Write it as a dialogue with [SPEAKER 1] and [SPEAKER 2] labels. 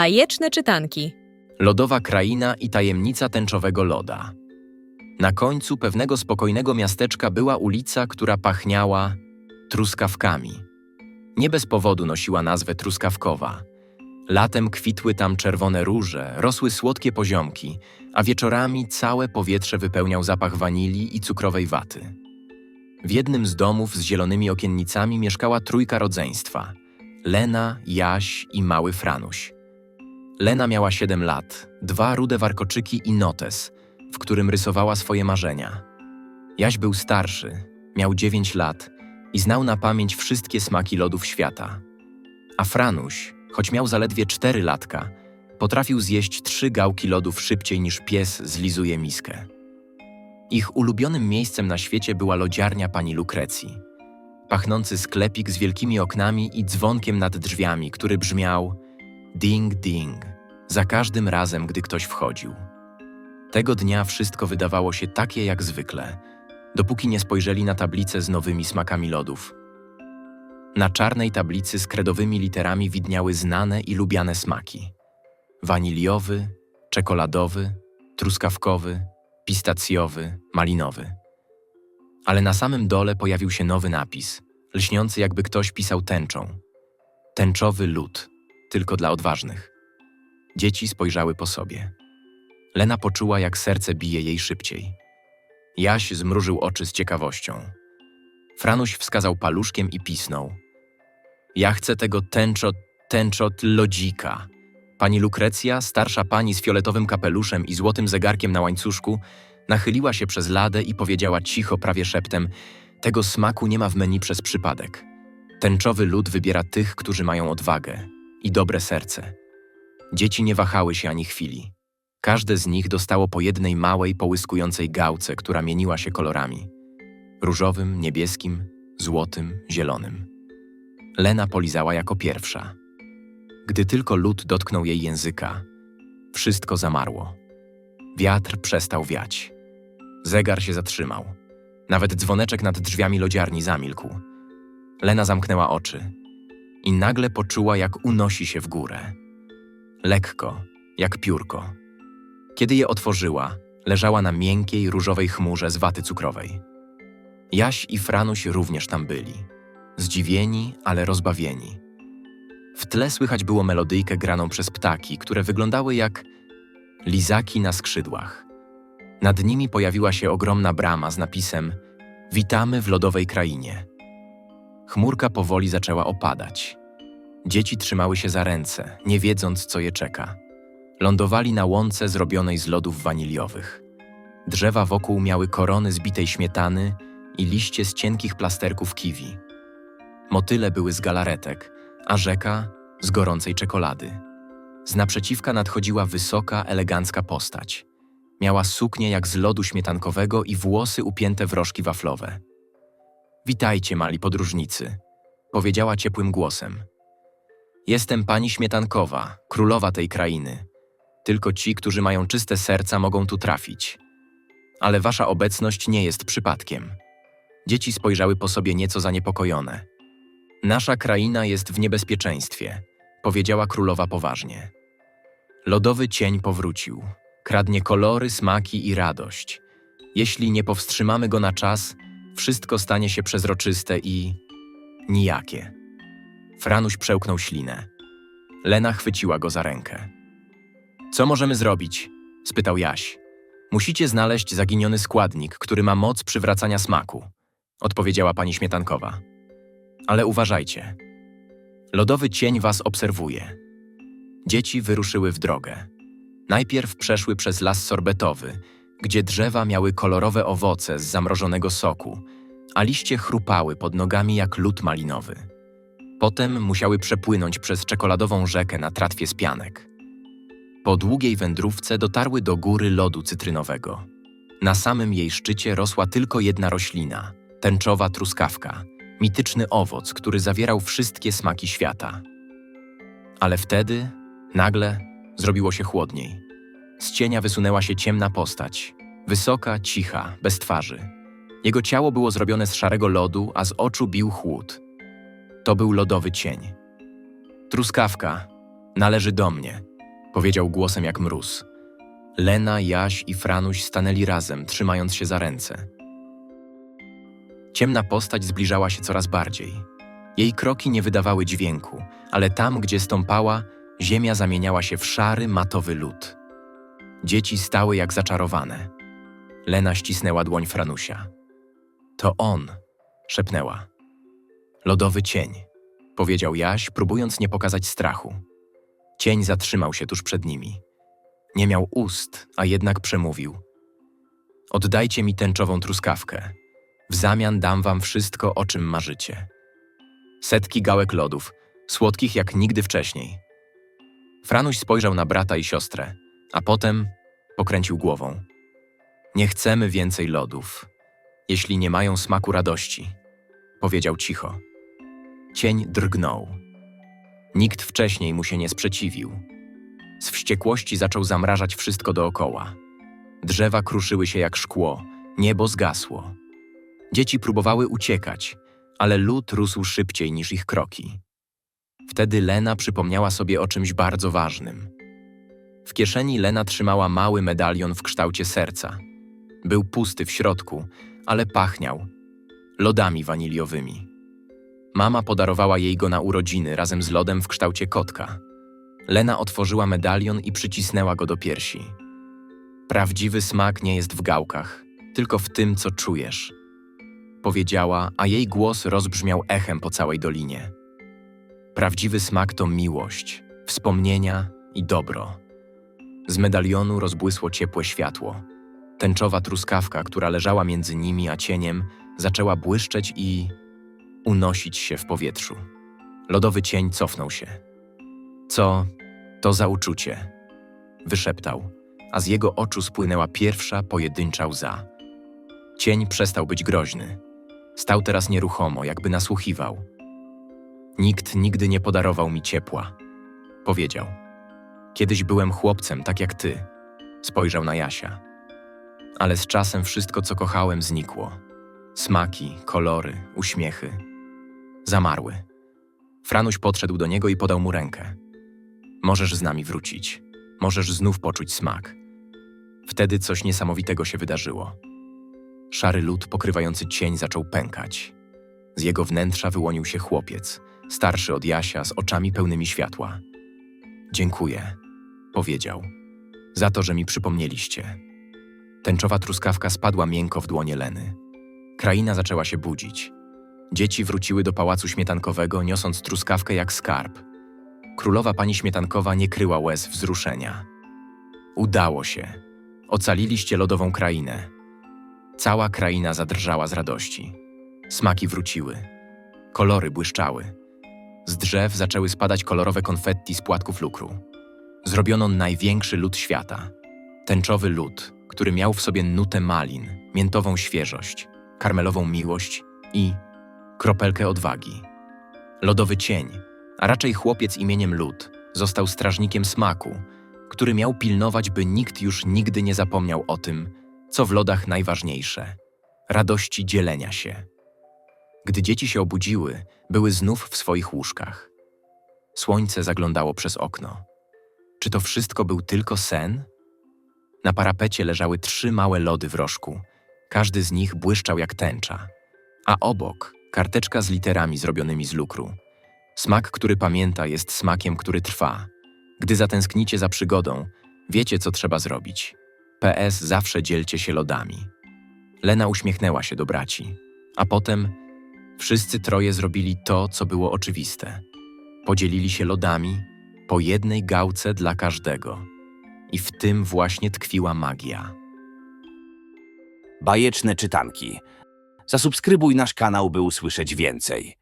[SPEAKER 1] Bajeczne czytanki.
[SPEAKER 2] Lodowa kraina i tajemnica tęczowego loda. Na końcu pewnego spokojnego miasteczka była ulica, która pachniała truskawkami. Nie bez powodu nosiła nazwę truskawkowa. Latem kwitły tam czerwone róże, rosły słodkie poziomki, a wieczorami całe powietrze wypełniał zapach wanilii i cukrowej waty. W jednym z domów z zielonymi okiennicami mieszkała trójka rodzeństwa: Lena, Jaś i mały Franuś. Lena miała 7 lat, dwa rude warkoczyki i notes, w którym rysowała swoje marzenia. Jaś był starszy, miał 9 lat i znał na pamięć wszystkie smaki lodów świata. A Franuś, choć miał zaledwie 4 latka, potrafił zjeść trzy gałki lodów szybciej niż pies zlizuje miskę. Ich ulubionym miejscem na świecie była lodziarnia pani Lukrecji. Pachnący sklepik z wielkimi oknami i dzwonkiem nad drzwiami, który brzmiał ding ding za każdym razem, gdy ktoś wchodził. Tego dnia wszystko wydawało się takie jak zwykle, dopóki nie spojrzeli na tablicę z nowymi smakami lodów. Na czarnej tablicy z kredowymi literami widniały znane i lubiane smaki: waniliowy, czekoladowy, truskawkowy, pistacjowy, malinowy. Ale na samym dole pojawił się nowy napis, lśniący jakby ktoś pisał tęczą. Tęczowy lód, tylko dla odważnych. Dzieci spojrzały po sobie. Lena poczuła, jak serce bije jej szybciej. Jaś zmrużył oczy z ciekawością. Franuś wskazał paluszkiem i pisnął. Ja chcę tego tęczot, tęczot lodzika. Pani Lukrecja, starsza pani z fioletowym kapeluszem i złotym zegarkiem na łańcuszku, nachyliła się przez ladę i powiedziała cicho, prawie szeptem: Tego smaku nie ma w menu przez przypadek. Tęczowy lód wybiera tych, którzy mają odwagę i dobre serce. Dzieci nie wahały się ani chwili. Każde z nich dostało po jednej małej, połyskującej gałce, która mieniła się kolorami: różowym, niebieskim, złotym, zielonym. Lena polizała jako pierwsza. Gdy tylko lód dotknął jej języka, wszystko zamarło. Wiatr przestał wiać. Zegar się zatrzymał. Nawet dzwoneczek nad drzwiami lodziarni zamilkł. Lena zamknęła oczy i nagle poczuła, jak unosi się w górę. Lekko, jak piórko. Kiedy je otworzyła, leżała na miękkiej, różowej chmurze z waty cukrowej. Jaś i Franuś również tam byli. Zdziwieni, ale rozbawieni. W tle słychać było melodyjkę graną przez ptaki, które wyglądały jak lizaki na skrzydłach. Nad nimi pojawiła się ogromna brama z napisem Witamy w lodowej krainie. Chmurka powoli zaczęła opadać. Dzieci trzymały się za ręce, nie wiedząc, co je czeka. Lądowali na łące zrobionej z lodów waniliowych. Drzewa wokół miały korony zbitej śmietany i liście z cienkich plasterków kiwi. Motyle były z galaretek, a rzeka z gorącej czekolady. Z naprzeciwka nadchodziła wysoka, elegancka postać. Miała suknię jak z lodu śmietankowego i włosy upięte w rożki waflowe. Witajcie, mali podróżnicy, powiedziała ciepłym głosem. Jestem pani śmietankowa, królowa tej krainy. Tylko ci, którzy mają czyste serca, mogą tu trafić. Ale wasza obecność nie jest przypadkiem. Dzieci spojrzały po sobie nieco zaniepokojone. Nasza kraina jest w niebezpieczeństwie, powiedziała królowa poważnie. Lodowy cień powrócił. Kradnie kolory, smaki i radość. Jeśli nie powstrzymamy go na czas, wszystko stanie się przezroczyste i nijakie. Franuś przełknął ślinę. Lena chwyciła go za rękę. Co możemy zrobić? spytał Jaś. Musicie znaleźć zaginiony składnik, który ma moc przywracania smaku, odpowiedziała pani śmietankowa. Ale uważajcie. Lodowy cień was obserwuje. Dzieci wyruszyły w drogę. Najpierw przeszły przez las sorbetowy, gdzie drzewa miały kolorowe owoce z zamrożonego soku, a liście chrupały pod nogami jak lód malinowy. Potem musiały przepłynąć przez czekoladową rzekę na tratwie z pianek. Po długiej wędrówce dotarły do góry lodu cytrynowego. Na samym jej szczycie rosła tylko jedna roślina tęczowa truskawka, mityczny owoc, który zawierał wszystkie smaki świata. Ale wtedy, nagle, zrobiło się chłodniej. Z cienia wysunęła się ciemna postać, wysoka, cicha, bez twarzy. Jego ciało było zrobione z szarego lodu, a z oczu bił chłód. To był lodowy cień. Truskawka, należy do mnie, powiedział głosem jak mróz. Lena, Jaś i Franuś stanęli razem, trzymając się za ręce. Ciemna postać zbliżała się coraz bardziej. Jej kroki nie wydawały dźwięku, ale tam, gdzie stąpała, ziemia zamieniała się w szary, matowy lód. Dzieci stały jak zaczarowane. Lena ścisnęła dłoń Franusia. To on, szepnęła. Lodowy cień, powiedział Jaś, próbując nie pokazać strachu. Cień zatrzymał się tuż przed nimi. Nie miał ust, a jednak przemówił. Oddajcie mi tęczową truskawkę. W zamian dam wam wszystko, o czym marzycie. Setki gałek lodów, słodkich jak nigdy wcześniej. Franuś spojrzał na brata i siostrę, a potem pokręcił głową. Nie chcemy więcej lodów, jeśli nie mają smaku radości, powiedział cicho. Cień drgnął. Nikt wcześniej mu się nie sprzeciwił. Z wściekłości zaczął zamrażać wszystko dookoła. Drzewa kruszyły się jak szkło, niebo zgasło. Dzieci próbowały uciekać, ale lód rósł szybciej niż ich kroki. Wtedy Lena przypomniała sobie o czymś bardzo ważnym. W kieszeni Lena trzymała mały medalion w kształcie serca. Był pusty w środku, ale pachniał lodami waniliowymi. Mama podarowała jej go na urodziny razem z lodem w kształcie kotka. Lena otworzyła medalion i przycisnęła go do piersi. Prawdziwy smak nie jest w gałkach, tylko w tym, co czujesz. Powiedziała, a jej głos rozbrzmiał echem po całej dolinie. Prawdziwy smak to miłość, wspomnienia i dobro. Z medalionu rozbłysło ciepłe światło. Tęczowa truskawka, która leżała między nimi a cieniem, zaczęła błyszczeć i unosić się w powietrzu. Lodowy cień cofnął się. Co to za uczucie? Wyszeptał, a z jego oczu spłynęła pierwsza pojedyncza łza. Cień przestał być groźny. Stał teraz nieruchomo, jakby nasłuchiwał. Nikt nigdy nie podarował mi ciepła, powiedział. Kiedyś byłem chłopcem, tak jak ty. Spojrzał na Jasia. Ale z czasem wszystko, co kochałem, znikło. Smaki, kolory, uśmiechy. Zamarły. Franuś podszedł do niego i podał mu rękę. Możesz z nami wrócić. Możesz znów poczuć smak. Wtedy coś niesamowitego się wydarzyło. Szary lód pokrywający cień zaczął pękać. Z jego wnętrza wyłonił się chłopiec, starszy od Jasia, z oczami pełnymi światła. Dziękuję, powiedział, za to, że mi przypomnieliście. Tęczowa truskawka spadła miękko w dłonie Leny. Kraina zaczęła się budzić. Dzieci wróciły do pałacu śmietankowego, niosąc truskawkę jak skarb. Królowa pani śmietankowa nie kryła łez wzruszenia. Udało się. Ocaliliście lodową krainę. Cała kraina zadrżała z radości. Smaki wróciły. Kolory błyszczały. Z drzew zaczęły spadać kolorowe konfetti z płatków lukru. Zrobiono największy lód świata. Tęczowy lód, który miał w sobie nutę malin, miętową świeżość, karmelową miłość i kropelkę odwagi. Lodowy cień, a raczej chłopiec imieniem Lód, został strażnikiem smaku, który miał pilnować, by nikt już nigdy nie zapomniał o tym, co w lodach najważniejsze radości dzielenia się. Gdy dzieci się obudziły, były znów w swoich łóżkach. Słońce zaglądało przez okno. Czy to wszystko był tylko sen? Na parapecie leżały trzy małe lody w rożku. Każdy z nich błyszczał jak tęcza. A obok karteczka z literami zrobionymi z lukru. Smak, który pamięta, jest smakiem, który trwa. Gdy zatęsknicie za przygodą, wiecie, co trzeba zrobić. PS zawsze dzielcie się lodami. Lena uśmiechnęła się do braci, a potem wszyscy troje zrobili to, co było oczywiste. Podzielili się lodami po jednej gałce dla każdego. I w tym właśnie tkwiła magia.
[SPEAKER 1] Bajeczne czytanki. Zasubskrybuj nasz kanał, by usłyszeć więcej.